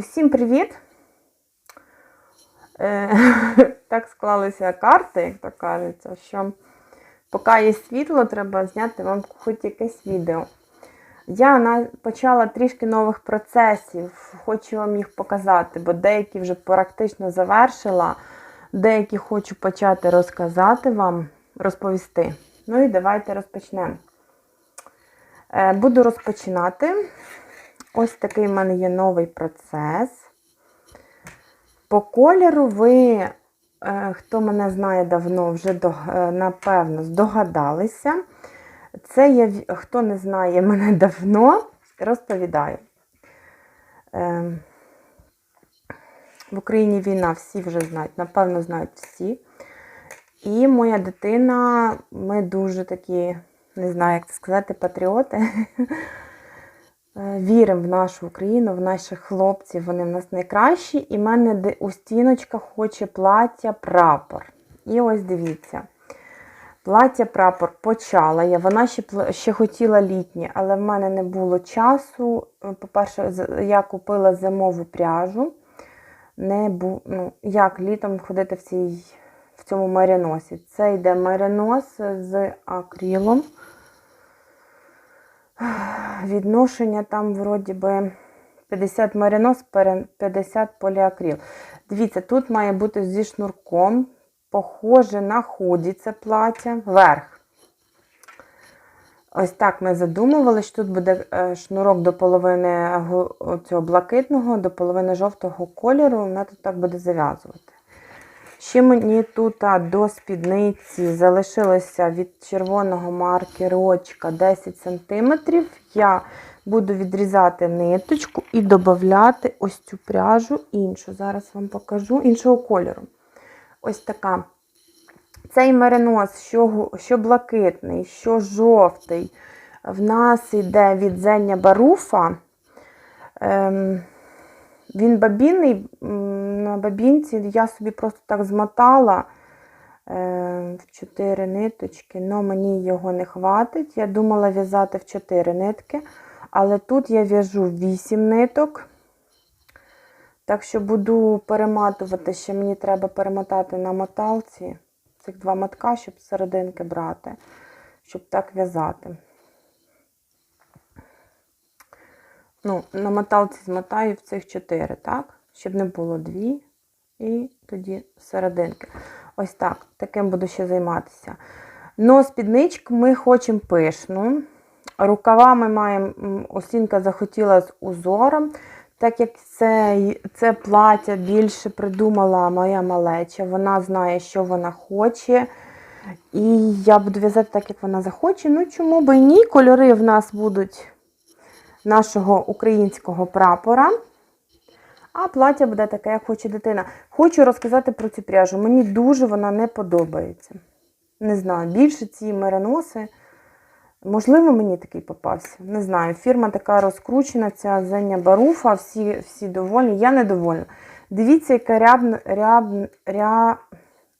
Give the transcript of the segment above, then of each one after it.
Усім привіт! Е, так склалися карти, як то кажеться, що поки є світло, треба зняти вам хоч якесь відео. Я почала трішки нових процесів, хочу вам їх показати, бо деякі вже практично завершила, деякі хочу почати розказати вам, розповісти. Ну і давайте розпочнемо. Е, Буду розпочинати. Ось такий в мене є новий процес. По кольору ви, е, хто мене знає давно, вже е, напевно здогадалися. Це я, хто не знає мене давно, розповідаю. Е, В Україні війна, всі вже знають, напевно, знають всі. І моя дитина, ми дуже такі, не знаю, як це сказати, патріоти. Е, Віримо в нашу Україну, в наших хлопців, вони в нас найкращі. І в мене у стіночках хоче плаття прапор. І ось дивіться. Плаття прапор почала я. Вона ще, ще хотіла літнє, але в мене не було часу. Е, По-перше, я купила зимову пряжу. Не бу... ну, як літом ходити в, цій... в цьому мариносі. Це йде маринос з акрилом. Відношення там, вроді би, 50 маринос, 50 поліакрил. Дивіться, тут має бути зі шнурком. Похоже на худі це плаття. Верх. Ось так ми задумували, що тут буде е, шнурок до половини цього блакитного, до половини жовтого кольору. Вона тут так буде зав'язувати. Ще мені тут до спідниці залишилося від червоного маркерочка 10 см. Я буду відрізати ниточку і додати ось цю пряжу іншу. Зараз вам покажу іншого кольору. Ось така. Цей меринос, що, що блакитний, що жовтий, в нас йде від Зеня Баруфа. Ем, він бабінний, на бабінці я собі просто так змотала е, в 4 ниточки, але мені його не хватить. Я думала в'язати в 4 нитки, але тут я в'яжу 8 ниток. Так що буду перематувати, ще мені треба перемотати на моталці цих два мотка, щоб серединки брати, щоб так в'язати. Ну, на моталці змотаю в цих чотири, так? Щоб не було дві. І тоді серединки. Ось так. Таким буду ще займатися. Но спідничку ми хочемо пишну. Рукава ми маємо, Осінка захотіла з узором. Так як це, це плаття більше придумала моя малеча, вона знає, що вона хоче. І я буду в'язати так, як вона захоче. Ну, чому би і ні? Кольори в нас будуть нашого українського прапора. А плаття буде таке, як хоче дитина. Хочу розказати про цю пряжу. Мені дуже вона не подобається. Не знаю, більше ці мериноси. Можливо, мені такий попався. Не знаю. Фірма така розкручена, ця Зеня Баруфа, всі, всі довольні. Я недовольна. Дивіться, яке ряб, ряб, ря,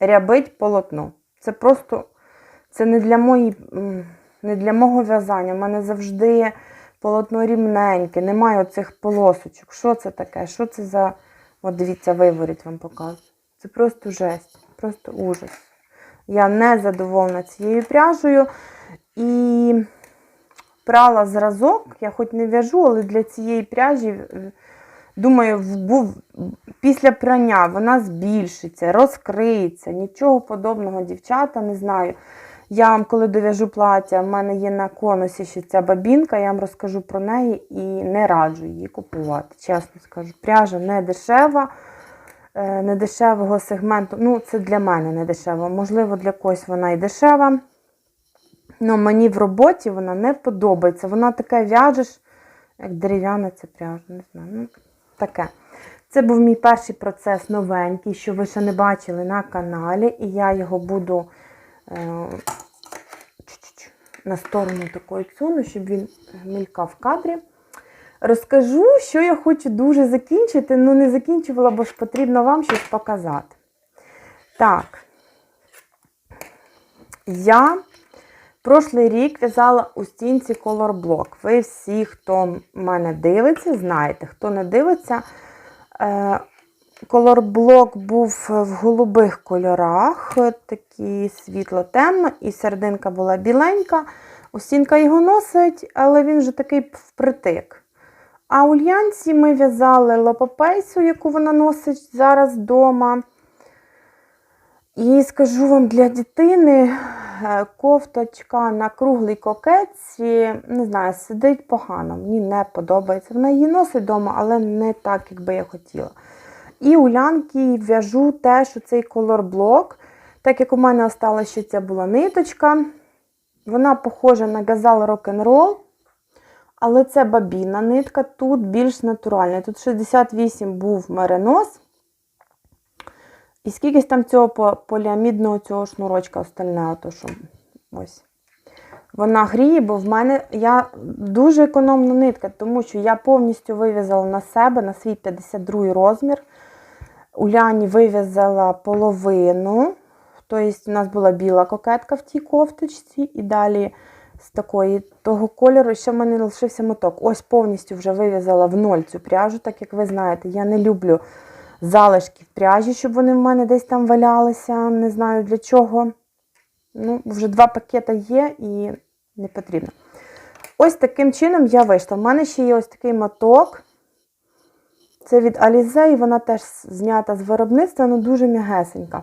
рябить полотно. Це просто це не для, мої, не для мого в'язання. У мене завжди полотно рівненьке, немає оцих полосочок. Що це таке? Що це за. От дивіться, виворіть вам показую. Це просто жесть, просто ужас. Я не задоволена цією пряжею. І прала зразок, я хоч не в'яжу, але для цієї пряжі, е, думаю, був, після прання вона збільшиться, розкриється. Нічого подобного, дівчата, не знаю. Я вам, коли дов'яжу плаття, в мене є на конусі ще ця бабінка, я вам розкажу про неї і не раджу її купувати. Чесно скажу. Пряжа не дешева, е, не дешевого сегменту. Ну, це для мене не дешево. Можливо, для когось вона і дешева. Ну, мені в роботі вона не подобається. Вона таке в'яжеш, як дерев'яна ця пряжа. Не знаю. Ну, таке. Це був мій перший процес новенький, що ви ще не бачили на каналі, і я його буду е, на сторону такою цуну, щоб він мількав в кадрі. Розкажу, що я хочу дуже закінчити. Ну, не закінчувала, бо ж потрібно вам щось показати. Так. Я прошлий рік в'язала у стінці Block. Ви всі, хто мене дивиться, знаєте. Хто не дивиться, Е, Колорблок був в голубих кольорах, е, такий світло-темно, і серединка була біленька. Осінка його носить, але він вже такий впритик. А Ульянці ми в'язали лопопейсу, яку вона носить зараз вдома. І скажу вам, для дитини е, кофточка на круглій кокетці, не знаю, сидить погано, мені не подобається. Вона її носить вдома, але не так, як би я хотіла. І у лянки в'яжу теж цей колорблок. Так як у мене осталася ще ця була ниточка. Вона похожа на газал рок-н-рол. Але це бабінна нитка, тут більш натуральна. Тут 68 був меринос. І скільки там цього поліамідного цього шнурочка остальне, ото що ось. Вона гріє, бо в мене я дуже економна нитка, тому що я повністю вив'язала на себе на свій 52 розмір. Уляні вив'язала половину. Тобто, у нас була біла кокетка в тій кофточці, і далі з такої того кольору, ще в мене лишився моток. Ось повністю вже вив'язала в ноль цю пряжу, так як ви знаєте, я не люблю залишки в пряжі, щоб вони в мене десь там валялися. Не знаю для чого. Ну, вже два пакети є і не потрібно. Ось таким чином я вийшла. У мене ще є ось такий моток. Це від Alize, і вона теж знята з виробництва, але дуже м'ягесенька.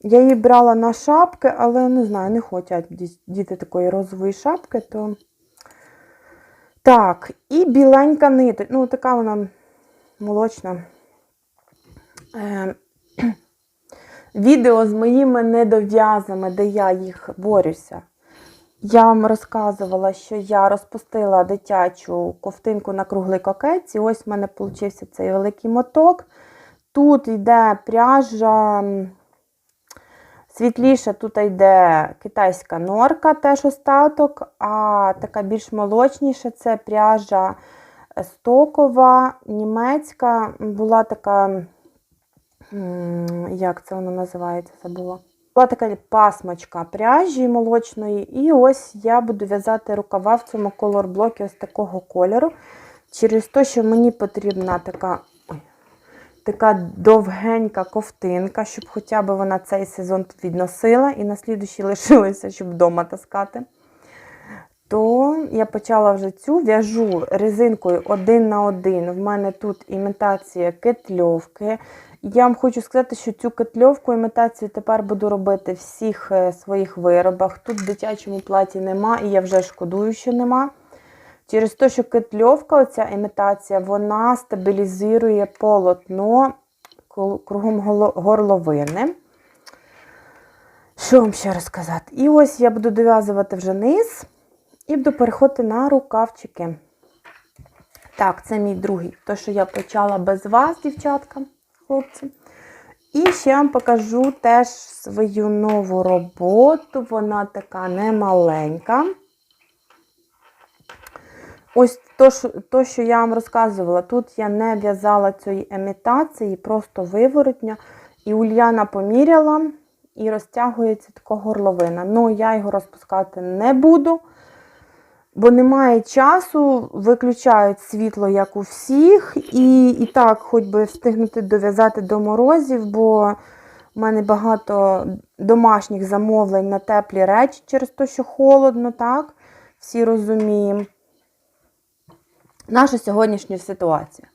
Я її брала на шапки, але не знаю, не хочуть діти такої розової шапки, то. Так, і біленька ниточка. Ну, така вона молочна. Е, відео з моїми недов'язами, де я їх борюся. Я вам розказувала, що я розпустила дитячу ковтинку на круглій кокетці. Ось в мене получився цей великий моток. Тут йде пряжа світліша, тут йде китайська норка, теж остаток, а така більш молочніша це пряжа стокова, німецька. Була така, як це вона називається, забула. Була така пасмочка пряжі молочної, і ось я буду в'язати рукава в цьому колорблокі ось такого кольору. Через те, що мені потрібна така, така довгенька ковтинка, щоб хоча б вона цей сезон відносила, і на слідущий лишилася, щоб вдома таскати. То я почала вже цю в'яжу резинкою один на один. В мене тут імітація кетльовки. Я вам хочу сказати, що цю кетльовку імітацію тепер буду робити в всіх е, своїх виробах. Тут в дитячому платі нема, і я вже шкодую, що нема. Через те, що кетльовка, оця імітація, вона стабілізує полотно кругом горловини. Що вам ще розказати? І ось я буду дов'язувати вже низ і буду переходити на рукавчики. Так, це мій другий. То, що я почала без вас, дівчатка, хлопці. І ще вам покажу теж свою нову роботу. Вона така немаленька. Ось то, що, то, що я вам розказувала, тут я не в'язала цієї емітації, просто виворотня. І Ульяна поміряла і розтягується така горловина. Ну, я його розпускати не буду, бо немає часу, виключають світло, як у всіх. І, і так, хоч би встигнути дов'язати до морозів, бо в мене багато домашніх замовлень на теплі речі через те, що холодно, так? Всі розуміємо наша сьогоднішня ситуація.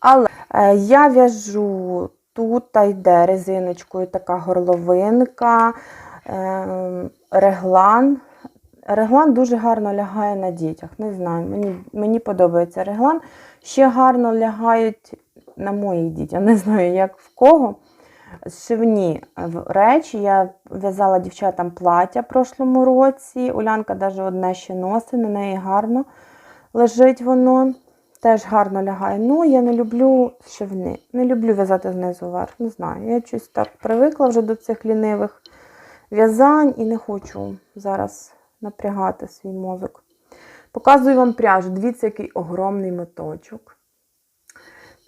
Але е, я в'яжу тут та йде резиночкою така горловинка, е, реглан. Реглан дуже гарно лягає на дітях. Не знаю, мені, мені подобається реглан. Ще гарно лягають на моїх дітях. Не знаю, як в кого. Шивні речі. Я в'язала дівчатам плаття в прошлому році. Улянка навіть одне ще носить, на неї гарно лежить воно. Теж гарно лягає. Ну, я не люблю шивни. Не люблю в'язати знизу вверх. Не знаю. Я щось так привикла вже до цих лінивих в'язань і не хочу зараз напрягати свій мозок. Показую вам пряжу. Дивіться, який огромний моточок.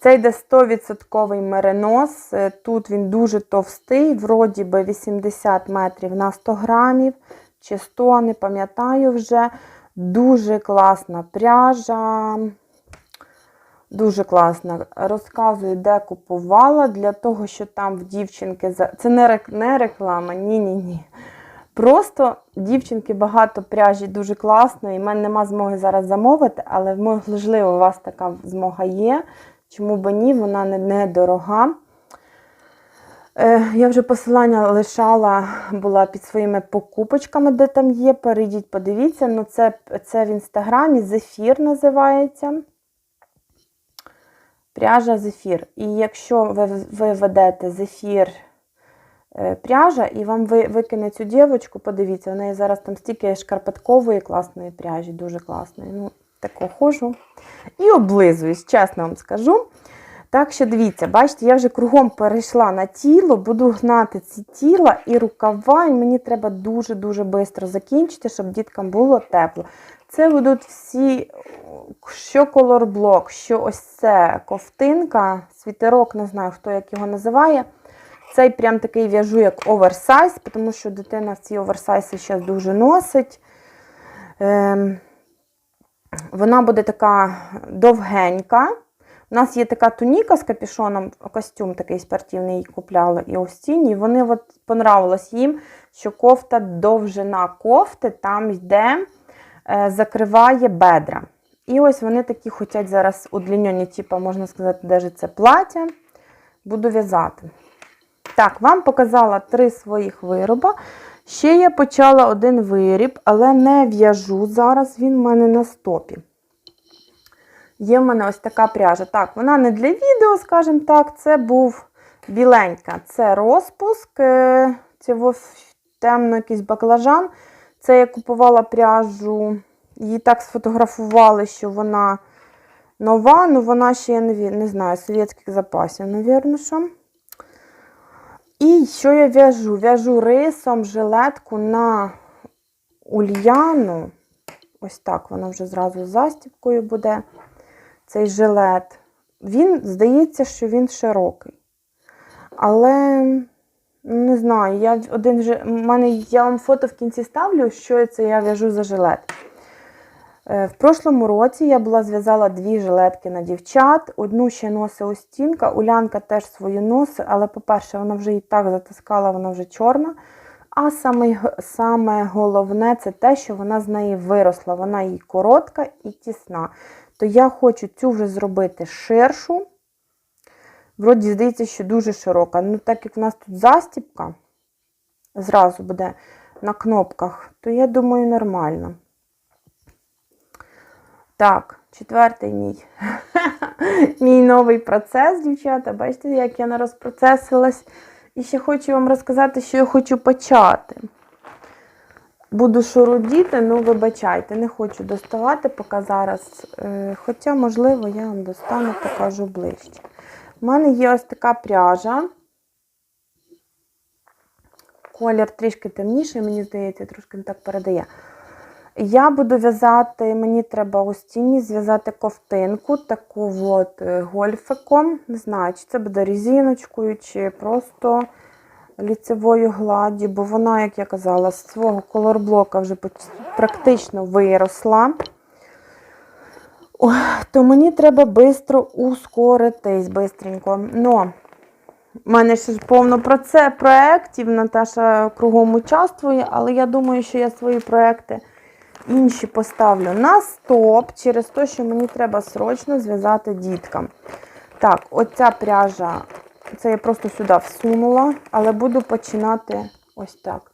Це йде 100% меринос. Е, Тут він дуже товстий, вроді би 80 метрів на 100 грамів, чи 100, не пам'ятаю вже. Дуже класна пряжа. Дуже класна. Розказую, де купувала, для того, що там в дівчинки. Це не, реклама, ні-ні-ні. Просто дівчинки багато пряжі дуже класної. У мене нема змоги зараз замовити, але можливо, у вас така змога є. Чому б ні, вона не, не дорога. Е, я вже посилання лишала, була під своїми покупочками, де там є. Перейдіть, подивіться. Ну, це, це в інстаграмі зефір називається. Пряжа зефір. І якщо ви, ви ведете зефір пряжа, і вам викине цю дівочку, подивіться, у неї зараз там стільки шкарпеткової класної пряжі, дуже класної. Ну, тако ходжу і облизуюсь, чесно вам скажу. Так що дивіться, бачите, я вже кругом перейшла на тіло, буду гнати ці тіла і рукава, і мені треба дуже-дуже швидко закінчити, щоб діткам було тепло. Це будуть всі, що колорблок, що ось це ковтинка, світерок, не знаю, хто як його називає. Цей прям такий в'яжу як оверсайз, тому що дитина ці оверсайзи зараз дуже носить. Ем, вона буде така довгенька. У нас є така туніка з капюшоном, костюм такий спортивний купляли і ось ціні. Вони от понравилось їм, що кофта довжина кофти там йде, е, закриває бедра. І ось вони такі хочуть зараз удлінені, типу, можна сказати, даже це плаття. Буду в'язати. Так, вам показала три своїх вироби. Ще я почала один виріб, але не в'яжу зараз, він в мене на стопі. Є в мене ось така пряжа. Так, вона не для відео, скажімо так, це був біленька. Це розпуск, е, цього темно якийсь баклажан. Це я купувала пряжу, її так сфотографували, що вона нова, але вона ще, я не, не знаю, совєтських запасів, напевно, що. І що я в'яжу? В'яжу рисом жилетку на ульяну. Ось так вона вже зразу з застібкою буде. Цей жилет. Він, здається, що він широкий. Але ну, не знаю, я один же, в мене я вам фото в кінці ставлю, що це я в'яжу за жилет. Е, В прошлому році я була зв'язала дві жилетки на дівчат. Одну ще носить Остінка, Улянка теж свою носить, але, по-перше, вона вже і так затискала, вона вже чорна. А саме, саме головне це те, що вона з неї виросла. Вона їй коротка і тісна. То я хочу цю вже зробити ширшу. Вроді, здається, що дуже широка. Ну, так як в нас тут застіпка зразу буде на кнопках, то я думаю, нормально. Так, четвертий мій. мій новий процес, дівчата. Бачите, як я не розпроцесилась. І ще хочу вам розказати, що я хочу почати. Буду шурудіти, ну вибачайте, не хочу доставати поки зараз. Е, Хоча, можливо, я вам достану, покажу ближче. У мене є ось така пряжа. Колір трішки темніший, мені здається, трошки не так передає. Я буду в'язати, мені треба у стіні зв'язати ковтинку, таку от е, гольфиком. Не знаю, чи це буде резиночкою, чи просто ліцевою гладдю, бо вона, як я казала, з свого колорблока вже практично виросла. То мені треба швидко ускоритись, бистренько. Но у мене ще ж повно про це проєктів, Наташа кругом участвує, але я думаю, що я свої проекти інші поставлю на стоп через те, що мені треба срочно зв'язати діткам. Так, оця пряжа, це я просто сюди всунула, але буду починати ось так.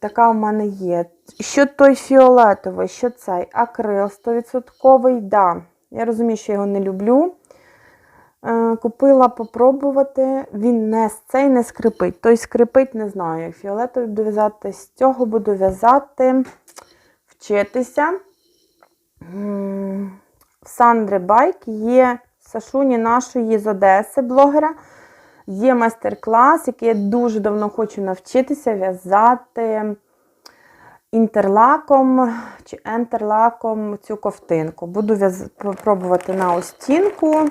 Така в мене є. Що той фіолетовий, що цей акрил 100%, да. Я розумію, що його не люблю. Е, Купила попробувати. Він не цей не скрипить. Той скрипить, не знаю, як фіолетовий буду в'язати. З цього буду в'язати, вчитися. Сандри Байк є Сашуні нашої з Одеси блогера. Є майстер-клас, який я дуже давно хочу навчитися в'язати інтерлаком чи ентерлаком цю ковтинку. Буду пробувати на остінку.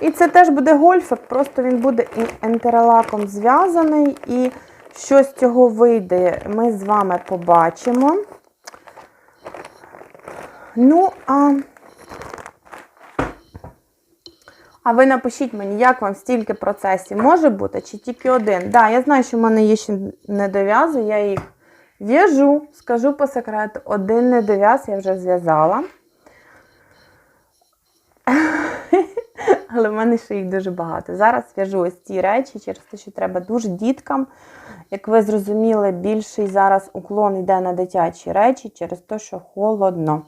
І це теж буде гольфик, просто він буде ентерлаком зв'язаний. І що з цього вийде, ми з вами побачимо. Ну, а А ви напишіть мені, як вам стільки процесів може бути, чи тільки один. Так, да, я знаю, що в мене є ще недов'язи, я їх в'яжу, скажу по секрету, один недов'яз я вже зв'язала. Але в мене ще їх дуже багато. Зараз в'яжу ось ці речі через те, що треба дуже діткам. Як ви зрозуміли, більший зараз уклон йде на дитячі речі через те, що холодно.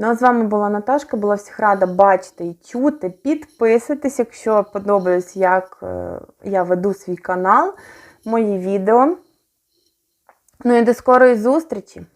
Ну, а з вами була Наташка, була всіх рада бачити і чути. Підписуйтесь, якщо подобається, як е, я веду свій канал, мої відео. Ну і до скорої зустрічі!